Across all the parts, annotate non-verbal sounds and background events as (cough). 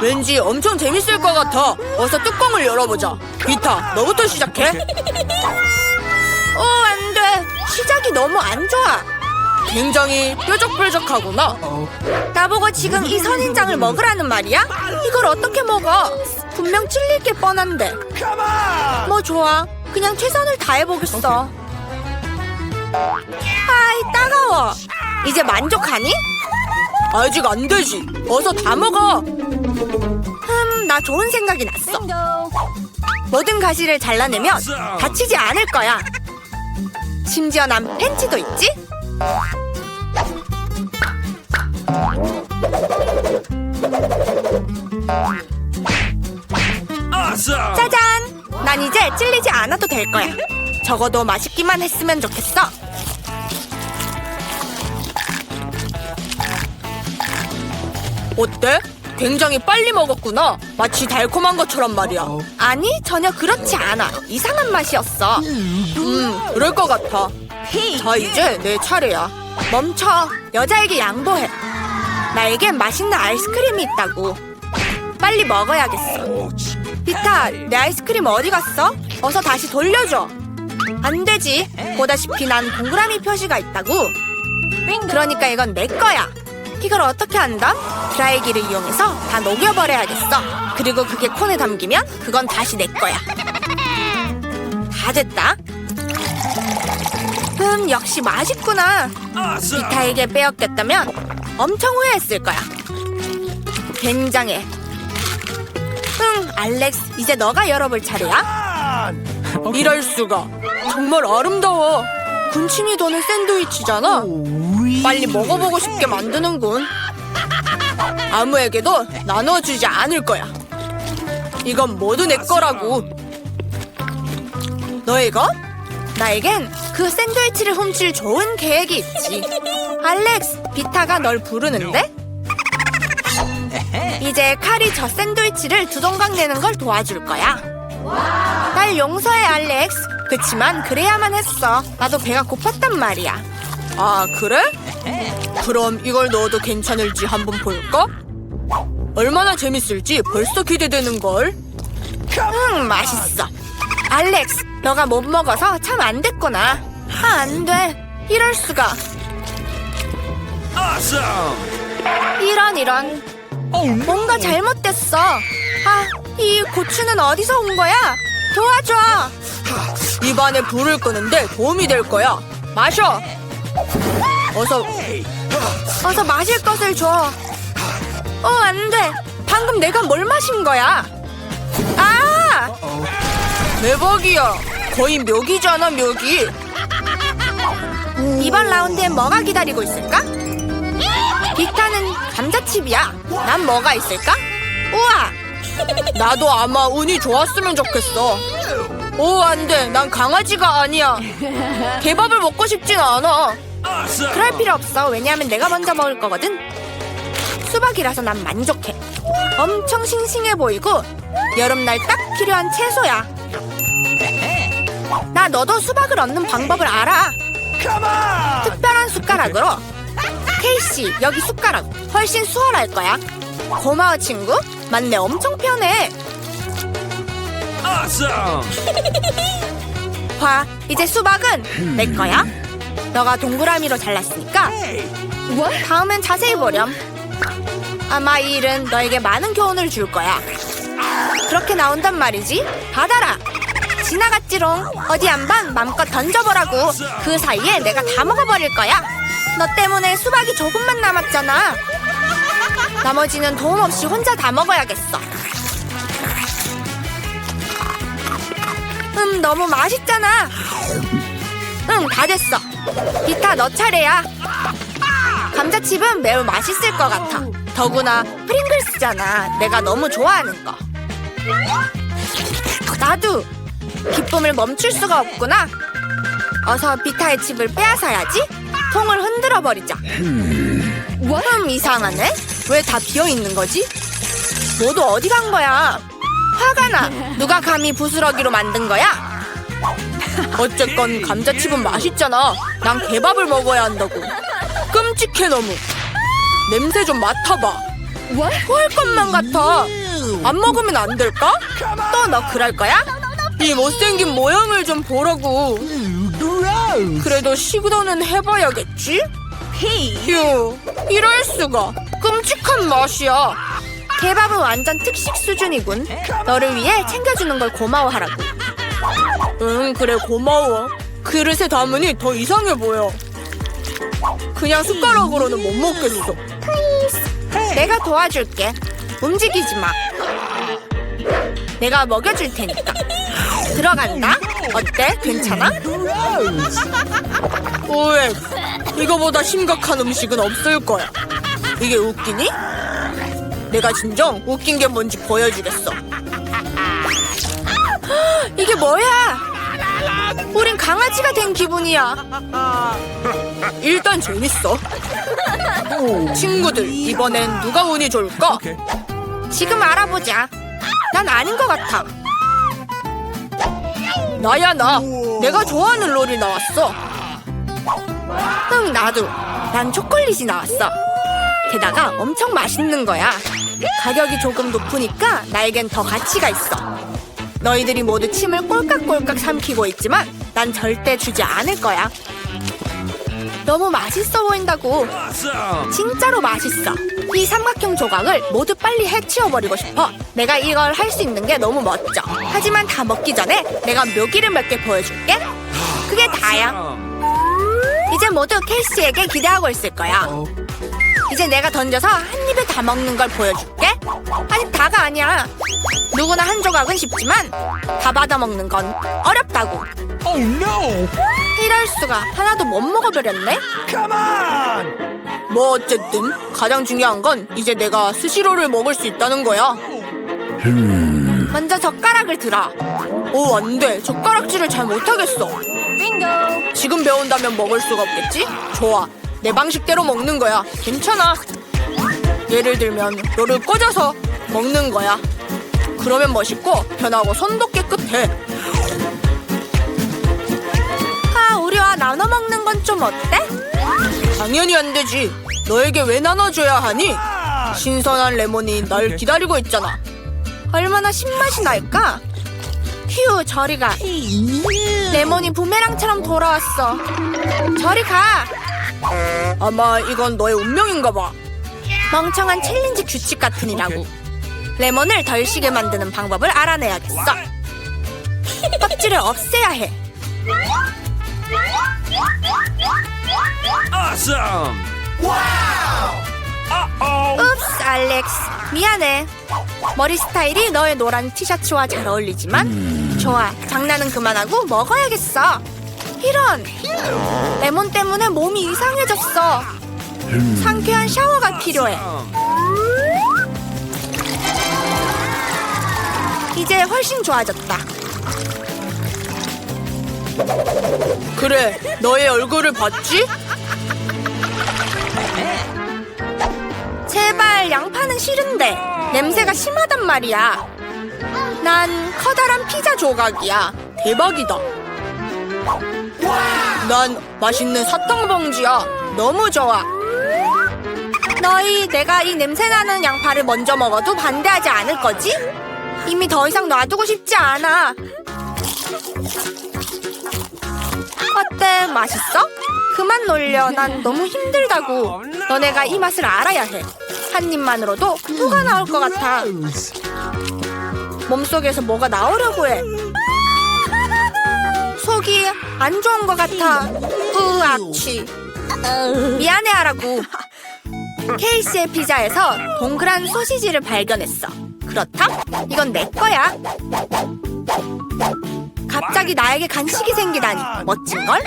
왠지 엄청 재밌을 것 같아. 어서 뚜껑을 열어보자. 비타, 너부터 시작해. 어, 안 돼. 시작이 너무 안 좋아. 굉장히 뾰족뾰족하구나. 나보고 지금 이 선인장을 먹으라는 말이야? 이걸 어떻게 먹어? 분명 찔릴 게 뻔한데. 뭐 좋아. 그냥 최선을 다해보겠어. 아이, 따가워. 이제 만족하니? 아직 안 되지. 어서 다 먹어. 흠, 나 좋은 생각이 났어. 모든 가시를 잘라내면 다치지 않을 거야. 심지어 난 팬츠도 있지? 짜잔! 난 이제 찔리지 않아도 될 거야. 적어도 맛있기만 했으면 좋겠어. 어때? 굉장히 빨리 먹었구나. 마치 달콤한 것처럼 말이야. 아니, 전혀 그렇지 않아. 이상한 맛이었어. 음, 그럴 것 같아. 자, 이제 내 차례야. 멈춰. 여자에게 양보해. 나에겐 맛있는 아이스크림이 있다고. 빨리 먹어야겠어. 비타, 내 아이스크림 어디 갔어? 어서 다시 돌려줘. 안 되지. 보다시피 난 동그라미 표시가 있다고. 그러니까 이건 내 거야. 이걸 어떻게 한다? 드라이기를 이용해서 다 녹여버려야겠어. 그리고 그게 콘에 담기면 그건 다시 내 거야. 다 됐다. 음, 역시 맛있구나. 비타에게 빼앗겼다면 엄청 후회했을 거야. 굉장해. 응, 알렉스, 이제 너가 열어볼 차례야. 이럴 수가. 정말 아름다워. 군침이 도는 샌드위치잖아. 빨리 먹어보고 싶게 만드는군. 아무에게도 나눠주지 않을 거야. 이건 모두 내 거라고. 너희가? 나에겐 그 샌드위치를 훔칠 좋은 계획이 있지. 알렉스, 비타가 널 부르는데? 이제 칼이 저 샌드위치를 두 동강 내는 걸 도와줄 거야. 날 용서해, 알렉스. 그치만 그래야만 했어. 나도 배가 고팠단 말이야. 아, 그래? 그럼 이걸 넣어도 괜찮을지 한번 볼까? 얼마나 재밌을지 벌써 기대되는걸. 응, 맛있어. 알렉스, 너가 못 먹어서 참 안 됐구나. 아, 안 돼. 이럴 수가. 이런 이런. 뭔가 잘못됐어. 아, 이 고추는 어디서 온 거야? 도와줘. 입안에 불을 끄는데 도움이 될 거야. 마셔. 어서, 어서 마실 것을 줘. 어, 안 돼. 방금 내가 뭘 마신 거야? 아! 대박이야. 거의 묘기잖아, 묘기. 이번 라운드엔 뭐가 기다리고 있을까? 비타는 감자칩이야. 난 뭐가 있을까? 우와! 나도 아마 운이 좋았으면 좋겠어. 오, 안 돼. 난 강아지가 아니야. (laughs) 개밥을 먹고 싶진 않아. 그럴 필요 없어. 왜냐하면 내가 먼저 먹을 거거든. 수박이라서 난 만족해. 엄청 싱싱해 보이고 여름날 딱 필요한 채소야. 나 너도 수박을 얻는 방법을 알아. 특별한 숟가락으로. 케이씨, 여기 숟가락. 훨씬 수월할 거야. 고마워, 친구. 맞네, 엄청 편해. (laughs) 봐, 이제 수박은 내 거야. 너가 동그라미로 잘랐으니까 다음엔 자세히 보렴. 아마 이 일은 너에게 많은 교훈을 줄 거야. 그렇게 나온단 말이지. 받아라. 지나갔지롱. 어디 한번 맘껏 던져보라고. 그 사이에 내가 다 먹어버릴 거야. 너 때문에 수박이 조금만 남았잖아. 나머지는 도움 없이 혼자 다 먹어야겠어. 음, 너무 맛있잖아. 응, 다 됐어. 비타, 너 차례야. 감자칩은 매우 맛있을 것 같아. 더구나 프링글스잖아. 내가 너무 좋아하는 거. 나도 기쁨을 멈출 수가 없구나. 어서 비타의 칩을 빼앗아야지. 통을 흔들어 버리자. 음, 이상하네. 왜 다 비어 있는 거지? 모두 어디 간 거야? 화가 나. 누가 감히 부스러기로 만든 거야? 어쨌건 감자칩은 맛있잖아. 난 개밥을 먹어야 한다고. 끔찍해 너무. 냄새 좀 맡아봐. 토할 것만 같아. 안 먹으면 안 될까? 또 너 그럴 거야? 이 못생긴 모양을 좀 보라고. 그래도 시도는 해봐야겠지? 휴, 이럴 수가. 끔찍한 맛이야. 개밥은 완전 특식 수준이군. 너를 위해 챙겨주는 걸 고마워하라고. 응, 그래 고마워. 그릇에 담으니 더 이상해 보여. 그냥 숟가락으로는 못 먹겠어. 내가 도와줄게. 움직이지 마. 내가 먹여줄 테니까. 들어간다. 어때? 괜찮아? 오ਏ 이거보다 심각한 음식은 없을 거야. 이게 웃기니? 내가 진정 웃긴 게 뭔지 보여주겠어. 이게 뭐야? 우린 강아지가 된 기분이야. 일단 재밌어. 친구들, 이번엔 누가 운이 좋을까? 지금 알아보자. 난 아닌 것 같아. 나야 나. 내가 좋아하는 롤이 나왔어. 응 나도. 난 초콜릿이 나왔어. 게다가 엄청 맛있는 거야. 가격이 조금 높으니까 나에겐 더 가치가 있어. 너희들이 모두 침을 꼴깍꼴깍 삼키고 있지만 난 절대 주지 않을 거야. 너무 맛있어 보인다고. 진짜로 맛있어. 이 삼각형 조각을 모두 빨리 해치워버리고 싶어. 내가 이걸 할 수 있는 게 너무 멋져. 하지만 다 먹기 전에 내가 묘기를 몇 개 보여줄게. 그게 다야. 이제 모두 케이씨에게 기대하고 있을 거야. 이제 내가 던져서 한 입에 다 먹는 걸 보여줄게. 아직 다가 아니야. 누구나 한 조각은 쉽지만 다 받아 먹는 건 어렵다고. Oh no! 이럴 수가 하나도 못 먹어버렸네. Come on! 뭐 어쨌든 가장 중요한 건 이제 내가 스시로를 먹을 수 있다는 거야. 먼저 젓가락을 들어. 오, 안 돼. 젓가락질을 잘 못하겠어. 지금 배운다면 먹을 수가 없겠지? 좋아. 내 방식대로 먹는 거야. 괜찮아. 예를 들면 너를 꽂아서 먹는 거야. 그러면 멋있고 편하고 손도 깨끗해. 아, 우리와 나눠 먹는 건 좀 어때? 당연히 안 되지. 너에게 왜 나눠줘야 하니? 신선한 레몬이 날 기다리고 있잖아. 얼마나 신맛이 날까? 휴, 저리 가. 레몬이 부메랑처럼 돌아왔어. 저리 가. 아마 이건 너의 운명인가 봐. 멍청한 챌린지 규칙 같으니라고. 레몬을 덜 시게 만드는 방법을 알아내야겠어. 껍질을 없애야 해. Awesome! Uh-oh! 읍스 알렉스 미안해 머리 스타일이 너의 노란 티셔츠와 잘 어울리지만 좋아 장난은 그만하고 먹어야겠어 이런 레몬 때문에 몸이 이상해졌어 상쾌한 샤워가 필요해 이제 훨씬 좋아졌다 그래 너의 얼굴을 봤지? 제발 양파는 싫은데 냄새가 심하단 말이야. 난 커다란 피자 조각이야. 대박이다. 난 맛있는 사탕 봉지야. 너무 좋아. 너희 내가 이 냄새나는 양파를 먼저 먹어도 반대하지 않을 거지? 이미 더 이상 놔두고 싶지 않아. 어때? 맛있어? 그만 놀려. 난 너무 힘들다고. 너네가 이 맛을 알아야 해. 한 입만으로도 토가 나올 것 같아. 몸속에서 뭐가 나오려고 해. 속이 안 좋은 것 같아. 으악취. 미안해 하라고. 케이스의 피자에서 동그란 소시지를 발견했어. 그렇다? 이건 내 거야. 갑자기 나에게 간식이 생기다니 멋진걸?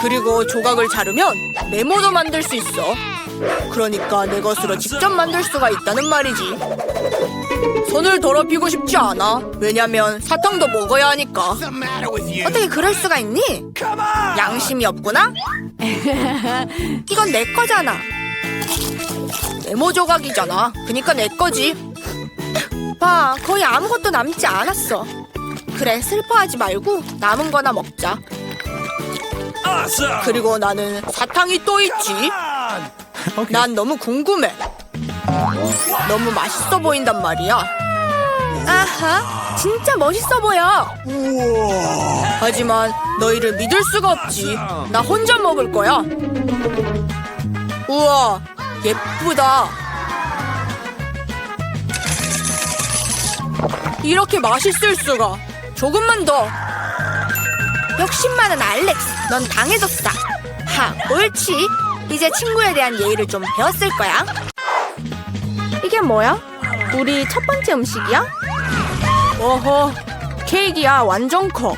그리고 조각을 자르면 메모도 만들 수 있어. 그러니까 내 것으로 직접 만들 수가 있다는 말이지. 손을 더럽히고 싶지 않아. 왜냐면 사탕도 먹어야 하니까. 어떻게 그럴 수가 있니? 양심이 없구나? (laughs) 이건 내 거잖아. 메모 조각이잖아. 그니까 내 거지. 봐, 거의 아무것도 남지 않았어. 그래, 슬퍼하지 말고 남은 거나 먹자. 그리고 나는 사탕이 또 있지. 난 너무 궁금해. 너무 맛있어 보인단 말이야. 아하, 진짜 멋있어 보여. 하지만 너희를 믿을 수가 없지. 나 혼자 먹을 거야. 우와, 예쁘다. 이렇게 맛있을 수가. 조금만 더. 욕심 많은 알렉스, 넌 당해줬어. 하, 옳지. 이제 친구에 대한 예의를 좀 배웠을 거야. 이게 뭐야? 우리 첫 번째 음식이야? 어허, 케이크야 완전 커.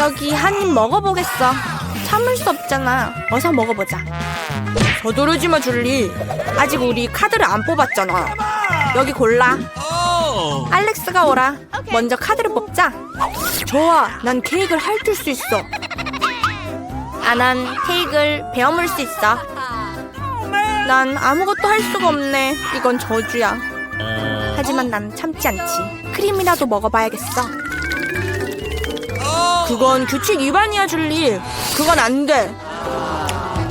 여기 한 입 먹어보겠어. 참을 수 없잖아. 어서 먹어보자. 서두르지 마, 줄리. 아직 우리 카드를 안 뽑았잖아. 여기 골라. 알렉스가 오라. 먼저 카드를 뽑자. 좋아, 난 케이크를 핥을 수 있어. 아, 난 케이크를 베어물 수 있어. 난 아무것도 할 수가 없네. 이건 저주야. 하지만 난 참지 않지. 크림이라도 먹어봐야겠어. 그건 규칙 위반이야, 줄리. 그건 안 돼.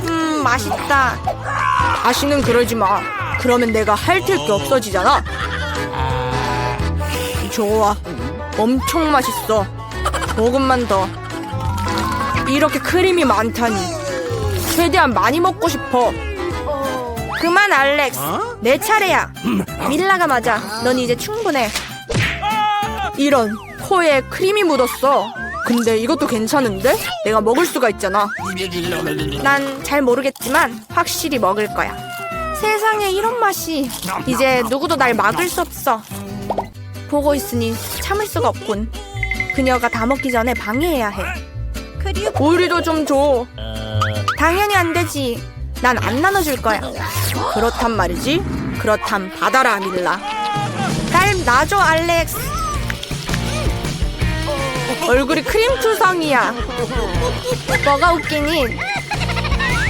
음, 맛있다. 다시는 그러지 마. 그러면 내가 핥을 게 없어지잖아. 좋아. 엄청 맛있어. 조금만 더. 이렇게 크림이 많다니. 최대한 많이 먹고 싶어. 그만 알렉스. 내 차례야. 밀라가 맞아. 넌 이제 충분해. 이런 코에 크림이 묻었어. 근데 이것도 괜찮은데? 내가 먹을 수가 있잖아. 난 잘 모르겠지만 확실히 먹을 거야. 세상에 이런 맛이. 이제 누구도 날 막을 수 없어. 보고 있으니 참을 수가 없군. 그녀가 다 먹기 전에 방해해야 해. 우리도 좀 줘. 당연히 안 되지. 난 안 나눠줄 거야. 그렇단 말이지. 그렇담 받아라 밀라. 날 놔줘 알렉스. 얼굴이 크림 투성이야. 뭐가 웃기니?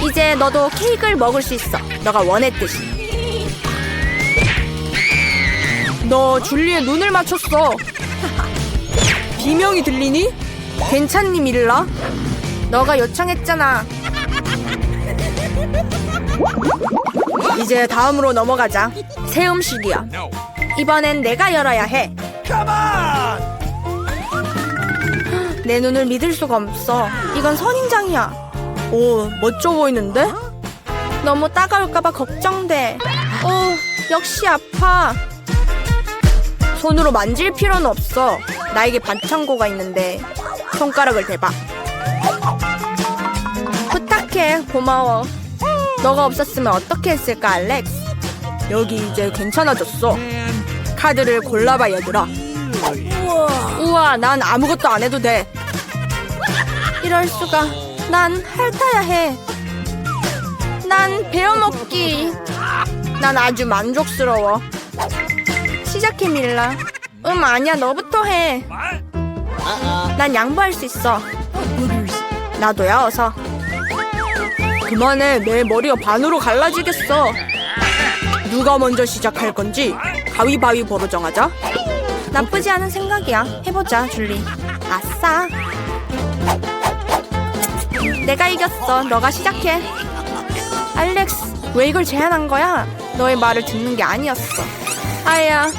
이제 너도 케이크를 먹을 수 있어. 너가 원했듯이. 너 줄리의 눈을 맞췄어. (laughs) 비명이 들리니? 괜찮니 밀라? 너가 요청했잖아. 이제 다음으로 넘어가자. 새 음식이야. 이번엔 내가 열어야 해. 내 눈을 믿을 수가 없어. 이건 선인장이야. 오, 멋져 보이는데? 너무 따가울까봐 걱정돼. 오, 역시 아파. 손으로 만질 필요는 없어. 나에게 반창고가 있는데 손가락을 대봐. 부탁해, 고마워. 너가 없었으면 어떻게 했을까, 알렉스? 여기 이제 괜찮아졌어. 카드를 골라봐, 얘들아. 우와, 난 아무것도 안 해도 돼. 이럴 수가. 난 핥아야 해. 난 베어먹기. 난 아주 만족스러워. 시작해, 밀라. 음, 아니야, 너부터 해. 난 양보할 수 있어. 나도야, 어서. 그만해, 내 머리가 반으로 갈라지겠어. 누가 먼저 시작할 건지 가위바위보로 정하자. 나쁘지 않은 생각이야. 해보자, 줄리. 아싸. 내가 이겼어. 너가 시작해. 알렉스, 왜 이걸 제안한 거야? 너의 말을 듣는 게 아니었어. 아야,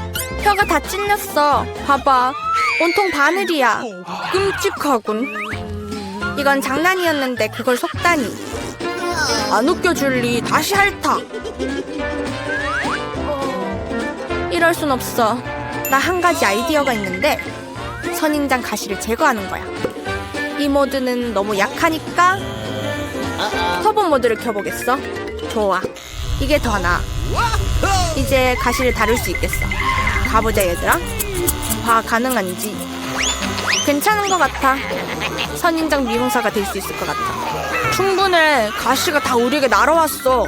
혀가 다 찔렸어. 봐봐. 온통 바늘이야. 끔찍하군. 이건 장난이었는데 그걸 속다니. 안 웃겨, 줄리. 다시 핥아. 이럴 순 없어. 나 한 가지 아이디어가 있는데 선인장 가시를 제거하는 거야. 이 모드는 너무 약하니까 터보 모드를 켜보겠어. 좋아. 이게 더 나아. 이제 가시를 다룰 수 있겠어. 가보자 얘들아. 봐 가능한지. 괜찮은 것 같아. 선인장 미용사가 될 수 있을 것 같아. 충분해. 가시가 다 우리에게 날아왔어.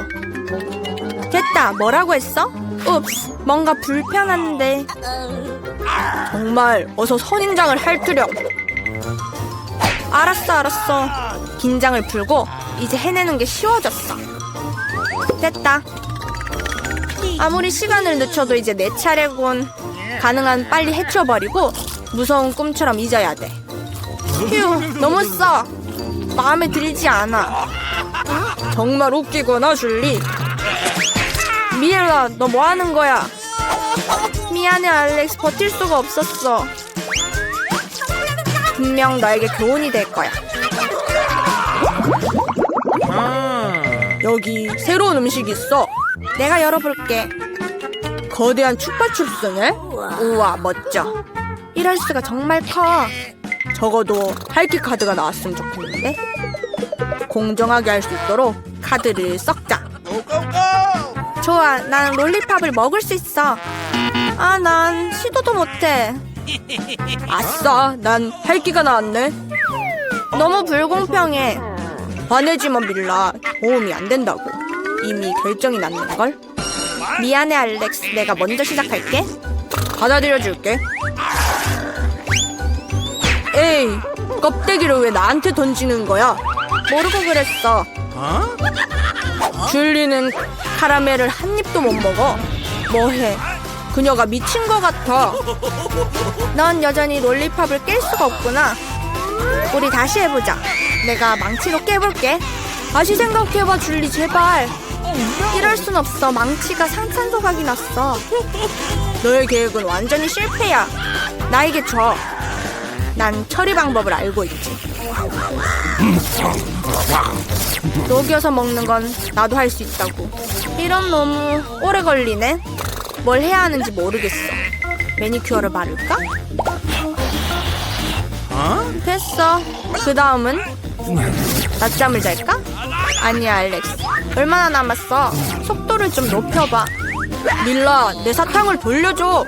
됐다. 뭐라고 했어? 읍스. 뭔가 불편한데. 정말 어서 선인장을 핥으렴. 알았어, 알았어. 긴장을 풀고 이제 해내는 게 쉬워졌어. 됐다. 아무리 시간을 늦춰도 이제 내 차례군. 가능한 빨리 해쳐버리고 무서운 꿈처럼 잊어야 돼. 휴, 너무 써. 마음에 들지 않아. 정말 웃기구나, 줄리. 미엘라, 너뭐 하는 거야? 미안해, 알렉스. 버틸 수가 없었어. 분명 너에게 교훈이 될 거야. 여기 새로운 음식이 있어. 내가 열어볼게. 거대한 추파춥스네? 우와, 멋져. 이럴 수가 정말 커. 적어도 할퀴 카드가 나왔으면 좋겠는데? 공정하게 할 수 있도록 카드를 섞자. 좋아, 난 롤리팝을 먹을 수 있어. 아, 난 시도도 못해. (laughs) 아싸, 난 할기가 나왔네. 너무 불공평해. 화내지 마, 밀라. 도움이 안 된다고. 이미 결정이 났는걸? 미안해, 알렉스. 내가 먼저 시작할게. 받아들여줄게. 에이, 껍데기를 왜 나한테 던지는 거야? 모르고 그랬어. 줄리는 카라멜을 한 입도 못 먹어. 뭐해? 그녀가 미친 것 같아. 넌 여전히 롤리팝을 깰 수가 없구나. 우리 다시 해보자. 내가 망치로 깨볼게. 다시 생각해봐, 줄리, 제발. 이럴 순 없어. 망치가 상찬소각이 났어. (laughs) 너의 계획은 완전히 실패야. 나에게 줘. 난 처리 방법을 알고 있지. 녹여서 먹는 건 나도 할 수 있다고. 이런 너무 오래 걸리네. 뭘 해야 하는지 모르겠어. 매니큐어를 바를까? 됐어. 그 다음은 낮잠을 잘까? 아니야, 알렉스. 얼마나 남았어? 속도를 좀 높여봐. 밀라, 내 사탕을 돌려줘.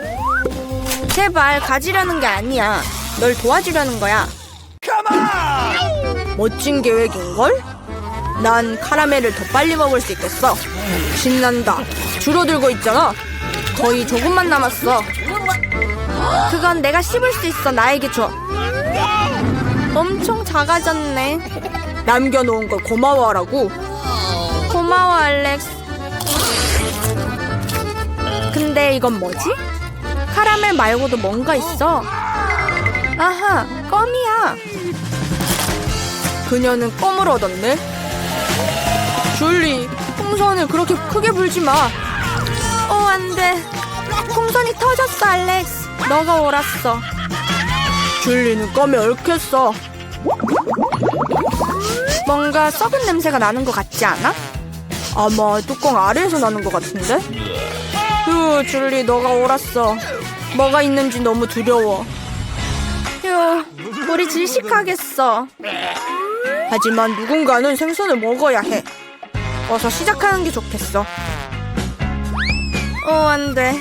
제발 가지려는 게 아니야. 널 도와주려는 거야. 멋진 계획인걸? 난 카라멜을 더 빨리 먹을 수 있겠어. 신난다. 줄어들고 있잖아. 거의 조금만 남았어. 그건 내가 씹을 수 있어. 나에게 줘. 엄청 작아졌네. 남겨놓은 걸 고마워하라고. 고마워, 알렉스. 근데 이건 뭐지? 카라멜 말고도 뭔가 있어. 아하, 껌이야. 그녀는 껌을 얻었네. 줄리, 풍선을 그렇게 크게 불지 마. 어, 안 돼. 풍선이 터졌어, 알렉스. 너가 옳았어. 줄리는 껌에 얽혔어. 뭔가 썩은 냄새가 나는 것 같지 않아? 아마 뚜껑 아래에서 나는 것 같은데? 휴, 줄리, 너가 옳았어. 뭐가 있는지 너무 두려워. 휴, 우리 질식하겠어. 하지만 누군가는 생선을 먹어야 해. 어서 시작하는 게 좋겠어. 어, 안 돼.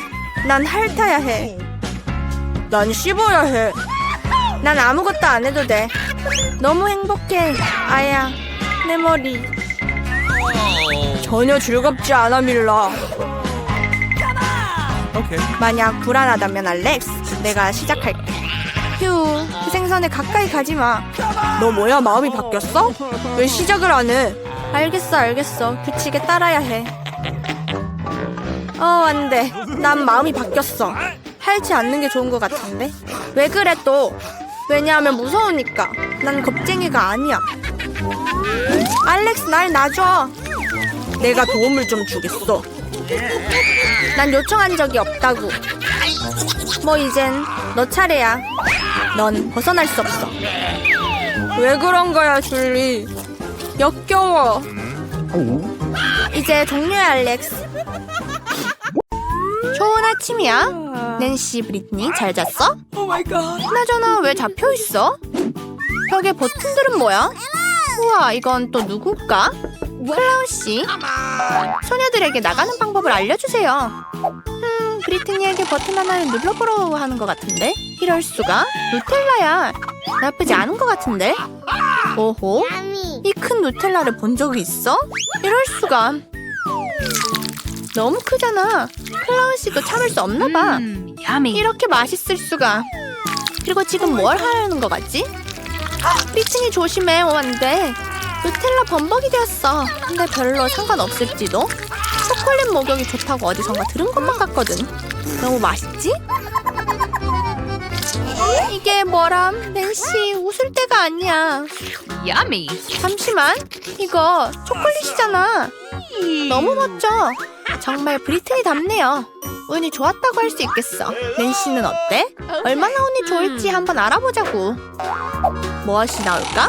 난 핥아야 해. 난 씹어야 해. 난 아무것도 안 해도 돼. 너무 행복해. 아야, 내 머리. 전혀 즐겁지 않아, 밀라. 만약 불안하다면 알렉스, 내가 시작할게. 휴, 그 생선에 가까이 가지 마. 너 뭐야, 마음이 바뀌었어? 왜 시작을 안 해? 알겠어, 알겠어. 규칙에 따라야 해. 어, 안 돼. 난 마음이 바뀌었어. 할지 않는 게 좋은 것 같은데? 왜 그래, 또? 왜냐하면 무서우니까. 난 겁쟁이가 아니야. 알렉스, 날 놔줘. 내가 도움을 좀 주겠어. 난 요청한 적이 없다고. 뭐 이젠 너 차례야. 넌 벗어날 수 없어. 왜 그런 거야, 줄리? 역겨워. 이제 종료해, 알렉스. 좋은 아침이야. 낸시, 브리트니, 잘 잤어? 그나저나 왜 잡혀 있어? 벽에 버튼들은 뭐야? 우와, 이건 또 누굴까? 클라운 씨. 소녀들에게 나가는 방법을 알려주세요. 음, 브리트니에게 버튼 하나를 눌러보라고 하는 것 같은데? 이럴 수가? 누텔라야. 나쁘지 않은 것 같은데? 오호? 이 큰 누텔라를 본 적이 있어? 이럴 수가. 너무 크잖아. 클라운 씨도 참을 수 없나 봐. 이렇게 맛있을 수가. 그리고 지금 뭘 하려는 것 같지? 삐친이 조심해. 어, 안 돼. 누텔라 범벅이 되었어. 근데 별로 상관없을지도. 초콜릿 목욕이 좋다고 어디선가 들은 것만 같거든. 너무 맛있지? 이게 뭐람? 낸시 웃을 때가 아니야. Yummy. 잠시만. 이거 초콜릿이잖아. 너무 멋져. 정말 브리트니답네요. 운이 좋았다고 할 수 있겠어. 낸시는 어때? 얼마나 운이 좋을지 한번 알아보자고. 무엇이 나올까?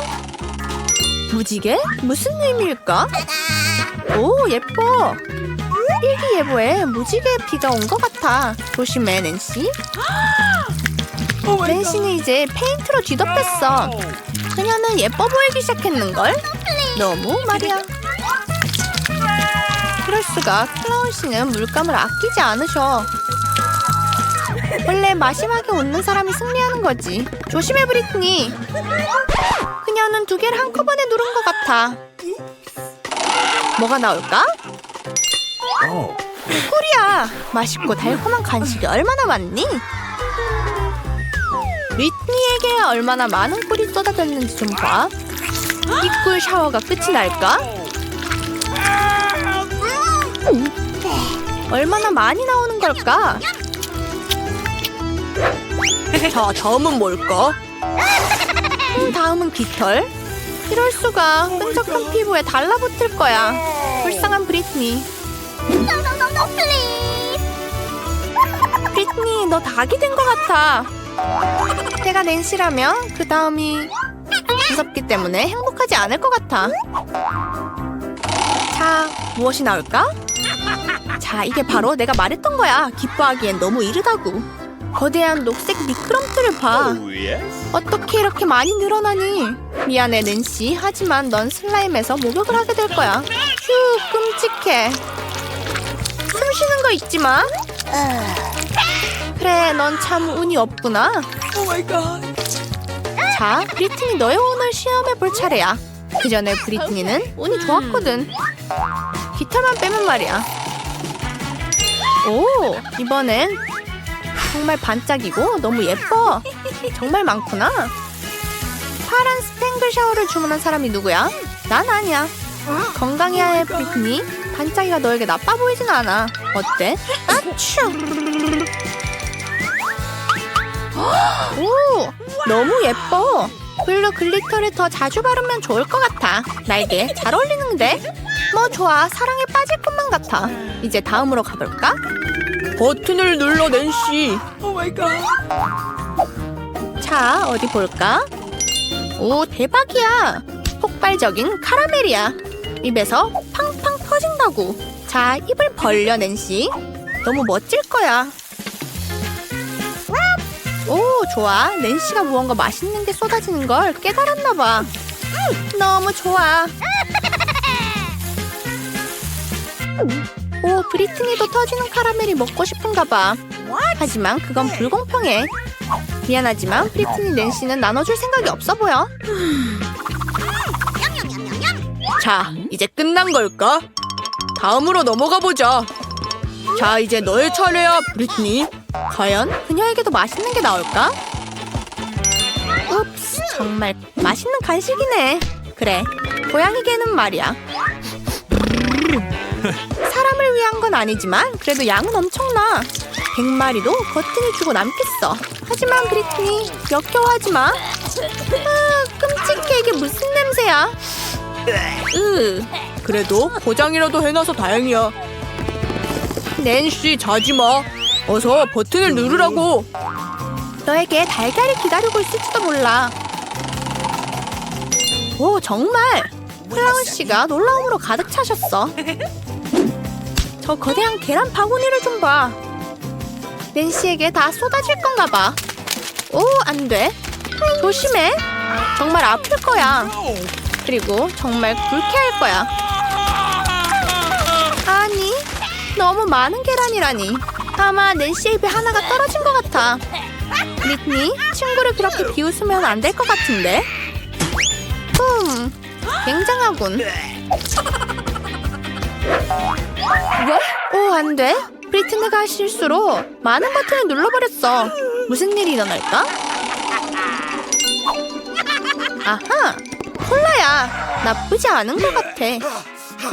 무지개? 무슨 의미일까? 오, 예뻐. 일기예보에 무지개 비가 온 것 같아. 조심해, 낸시. (gasps) 낸시는 이제 페인트로 뒤덮였어. 그녀는 예뻐 보이기 시작했는걸? 너무 말이야. 그럴 수가 클라운 씨는 물감을 아끼지 않으셔. 원래 마지막에 웃는 사람이 승리하는 거지. 조심해 브리트니. 그녀는 두 개를 한꺼번에 누른 것 같아. 뭐가 나올까? 꿀이야. 맛있고 달콤한 간식이 얼마나 많니? 리트니에게 얼마나 많은 꿀이 쏟아졌는지 좀 봐. 이 꿀 샤워가 끝이 날까? 얼마나 많이 나오는 걸까? 자, 다음은 뭘까? 음, 다음은 깃털. 이럴 수가 끈적한 피부에 달라붙을 거야. 불쌍한 브리트니. 브리트니, 너 닭이 된 것 같아. 내가 낸시라면 그 다음이 무섭기 때문에 행복하지 않을 것 같아. 자, 무엇이 나올까? 자, 이게 바로 내가 말했던 거야. 기뻐하기엔 너무 이르다고. 거대한 녹색 미끄럼틀을 봐. yes. 어떻게 이렇게 많이 늘어나니? 미안해, 낸시. 하지만 넌 슬라임에서 목욕을 하게 될 거야. 휴, 끔찍해. 숨 쉬는 거 잊지 마. 그래, 넌 참 운이 없구나. Oh. 자, 브리트니 너의 운을 시험해 볼 차례야. 그 전에 브리트니는 운이 좋았거든. 깃털만 빼면 말이야. 오, 이번엔 정말 반짝이고 너무 예뻐. 정말 많구나. 파란 스팽글 샤워를 주문한 사람이 누구야? 난 아니야. 건강해야 해, 브리트니. 반짝이가 너에게 나빠 보이진 않아. 어때? 아츄! 오, 너무 예뻐. 블루 글리터를 더 자주 바르면 좋을 것 같아. 나에게 잘 어울리는데? 뭐 좋아, 사랑에 빠질 것만 같아. 이제 다음으로 가볼까? 버튼을 눌러, 낸시. Oh my god. 자, 어디 볼까? 오, 대박이야. 폭발적인 카라멜이야. 입에서 팡팡 터진다고. 자, 입을 벌려, 낸시. 너무 멋질 거야. 오, 좋아. 낸시가 무언가 맛있는 게 쏟아지는 걸 깨달았나 봐. 음, 너무 좋아. 오, 브리트니도 터지는 카라멜이 먹고 싶은가 봐. 하지만 그건 불공평해. 미안하지만 브리트니 낸시는 나눠줄 생각이 없어 보여. 자, 이제 끝난 걸까? 다음으로 넘어가 보자. 자, 이제 너의 차례야, 브리트니. 과연 그녀에게도 맛있는 게 나올까? 읍스, 정말 맛있는 간식이네. 그래, 고양이개는 말이야. 사람을 위한 건 아니지만 그래도 양은 엄청나. 100마리도 거뜬히 주고 남겠어. 하지만 브리트니 역겨워하지 마. 아, 끔찍해 이게 무슨 냄새야? 으. 그래도 포장이라도 해놔서 다행이야. 낸시 자지 마. 어서 버튼을 누르라고. 너에게 달걀이 기다리고 있을지도 몰라. 오 정말 클라운 씨가 놀라움으로 가득 차셨어. 저 거대한 계란 바구니를 좀 봐. 낸시에게 다 쏟아질 건가 봐. 오, 안 돼. 조심해. 정말 아플 거야. 그리고 정말 불쾌할 거야. 아니, 너무 많은 계란이라니. 아마 낸시의 입에 하나가 떨어진 것 같아. 리트니, 친구를 그렇게 비웃으면 안 될 것 같은데? 흠, 굉장하군. 오, 안 돼. 브리트니가 실수로 많은 버튼을 눌러버렸어. 무슨 일이 일어날까? 아하! 콜라야! 나쁘지 않은 것 같아.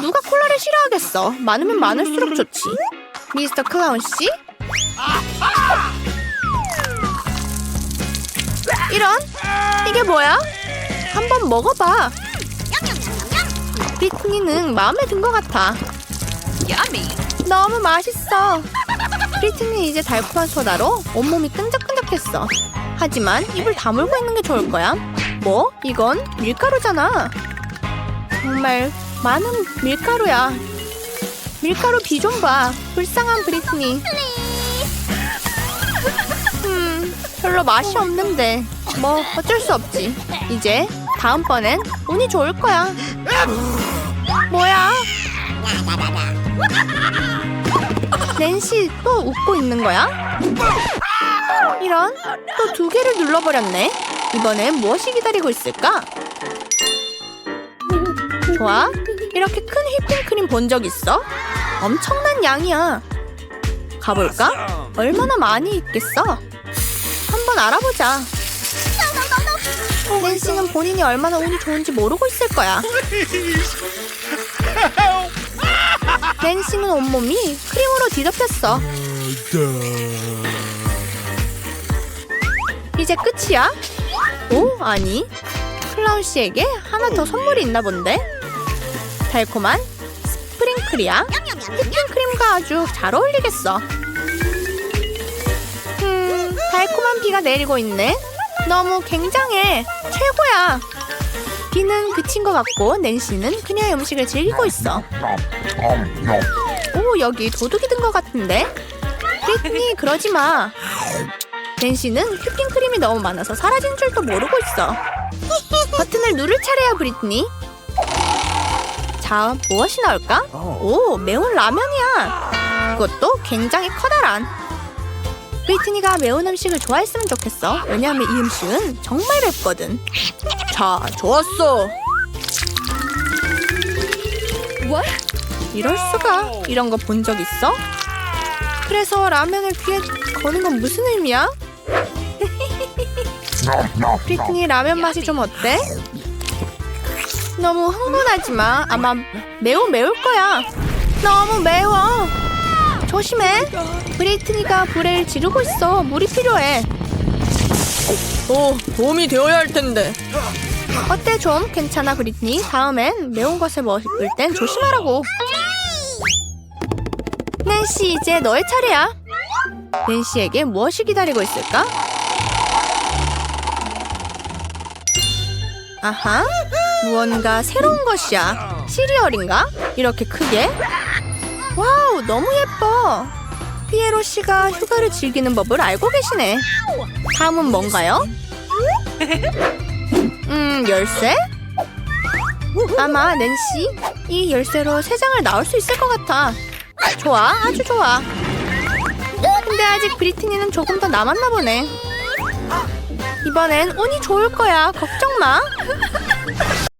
누가 콜라를 싫어하겠어? 많으면 많을수록 좋지. 미스터 클라운 씨? 이런? 이게 뭐야? 한번 먹어봐. 브리트니는 마음에 든 것 같아. 너무 맛있어. 브리트니 이제 달콤한 소다로 온몸이 끈적끈적했어. 하지만 입을 다물고 있는 게 좋을 거야. 뭐? 이건 밀가루잖아. 정말 많은 밀가루야. 밀가루 비 좀 봐. 불쌍한 브리트니. 음, 별로 맛이 없는데. 뭐 어쩔 수 없지. 이제 다음번엔 운이 좋을 거야. 뭐야? 낸시 또 웃고 있는 거야? 이런 또 두 개를 눌러버렸네. 이번엔 무엇이 기다리고 있을까? 좋아. 이렇게 큰 휘핑크림 본 적 있어? 엄청난 양이야. 가볼까? 얼마나 많이 있겠어? 한번 알아보자. 낸시는 본인이 얼마나 운이 좋은지 모르고 있을 거야. (laughs) 낸시는 온몸이 크림으로 뒤덮였어. 이제 끝이야? 오, 아니. 클라운 씨에게 하나 더 선물이 있나 본데? 달콤한 스프링클이야. 휘핑크림과 아주 잘 어울리겠어. 음, 달콤한 비가 내리고 있네. 너무 굉장해. 최고야. 비는 그친 것 같고 낸시는 그녀의 음식을 즐기고 있어. 오, 여기 도둑이 든 것 같은데? 브리트니, 그러지 마. 낸시는 휘핑크림이 너무 많아서 사라진 줄도 모르고 있어. 버튼을 누를 차례야, 브리트니. 자, 무엇이 나올까? 오, 매운 라면이야. 이것도 굉장히 커다란. 브리트니가 매운 음식을 좋아했으면 좋겠어. 왜냐하면 이 음식은 정말 맵거든. 자, 좋았어. 이럴 수가. 이런 거 본 적 있어? 그래서 라면을 귀에 거는 건 무슨 의미야? (laughs) 브리트니 라면 맛이 좀 어때? 너무 흥분하지 마. 아마 매우 매울 거야. 너무 매워. 조심해. 브리트니가 불을 지르고 있어. 물이 필요해. 오, 도움이 되어야 할 텐데. 어때 좀? 괜찮아 브리트니. 다음엔 매운 것을 먹을 땐 조심하라고. 낸시 이제 너의 차례야. 낸시에게 무엇이 기다리고 있을까? 아하, 무언가 새로운 것이야. 시리얼인가? 이렇게 크게? 와우, 너무 예뻐. 피에로 씨가 휴가를 즐기는 법을 알고 계시네. 다음은 뭔가요? (laughs) 음, 열쇠? 아마 낸시 이 열쇠로 세 장을 나올 수 있을 것 같아. 좋아, 아주 좋아. 근데 아직 브리트니는 조금 더 남았나 보네. 이번엔 운이 좋을 거야. 걱정 마.